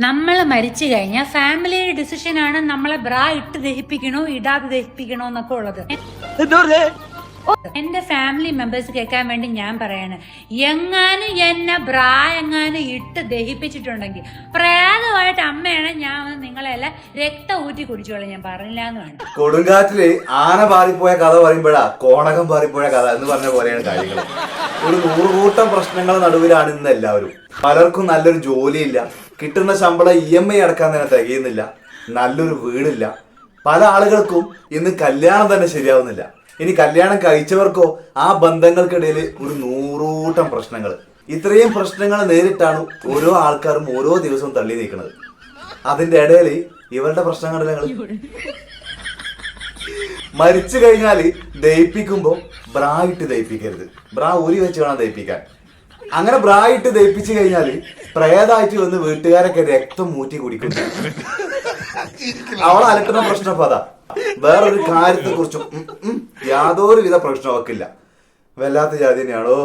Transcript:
നമ്മൾ മരിച്ചു കഴിഞ്ഞാൽ ഫാമിലിയുടെ ആണ് നമ്മളെ ബ്രാ ഇട്ട് ദഹിപ്പിക്കണോ ഇടാതെ ദഹിപ്പിക്കണോ എന്നൊക്കെ ഉള്ളത്. എന്റെ ഫാമിലി മെമ്പേഴ്സ് കേൾക്കാൻ വേണ്ടി ഞാൻ പറയാണ് എങ്ങാനും എന്നെ ബ്രാ എങ്ങാനും ഇട്ട് ദഹിപ്പിച്ചിട്ടുണ്ടെങ്കിൽ പ്രേതമായിട്ട് അമ്മയാണ് ഞാൻ നിങ്ങളെല്ലാം രക്തം ഊറ്റി കുടിച്ചോളാം ഞാൻ പറഞ്ഞില്ല എന്ന് വേണം. കൊടുങ്കാറ്റിൽ ആന പാറിപ്പോയ കഥ പറയുമ്പോഴാ കോണകം പാറിപ്പോയ കഥ എന്ന് പറഞ്ഞ പോലെയാണ് കാര്യങ്ങൾ ഒരു നൂറുകൂട്ടം പ്രശ്നങ്ങൾ നടുവിലാണ് ഇന്ന് എല്ലാവരും. പലർക്കും നല്ലൊരു ജോലിയില്ല. കിട്ടുന്ന ശമ്പളം ഇ എം ഐ അടക്കാൻ തന്നെ തികയുന്നില്ല. നല്ലൊരു വീടില്ല. പല ആളുകൾക്കും ഇന്ന് കല്യാണം തന്നെ ശരിയാവുന്നില്ല. ഇനി കല്യാണം കഴിച്ചവർക്കോ ആ ബന്ധങ്ങൾക്കിടയിൽ ഒരു നൂറൂട്ടം പ്രശ്നങ്ങൾ. ഇത്രയും പ്രശ്നങ്ങൾ നേരിട്ടാണ് ഓരോ ആൾക്കാരും ഓരോ ദിവസവും തള്ളി നീക്കുന്നത്. അതിന്റെ ഇടയിൽ ഇവരുടെ പ്രശ്നങ്ങളല്ലേ ഞങ്ങൾ മരിച്ചു കഴിഞ്ഞാൽ ദയിപ്പിക്കുമ്പോൾ ബ്രാ ഇട്ട് ദയിപ്പിക്കരുത് ബ്രാ ഊരി വെച്ച് വേണം ദയിപ്പിക്കാൻ അങ്ങനെ ബ്രാ ഇട്ട് ദയിപ്പിച്ചു കഴിഞ്ഞാൽ പ്രേതായിട്ട് വന്ന് വീട്ടുകാരൊക്കെ രക്തം മൂറ്റി കുടിക്കും. അവളെ അലട്ടുന്ന പ്രശ്നം അപ്പൊ അതാ. വേറൊരു കാര്യത്തെ കുറിച്ചും യാതൊരു വിധ പ്രശ്നം അവക്കില്ല വല്ലാത്ത ജാതി തന്നെയാണോ?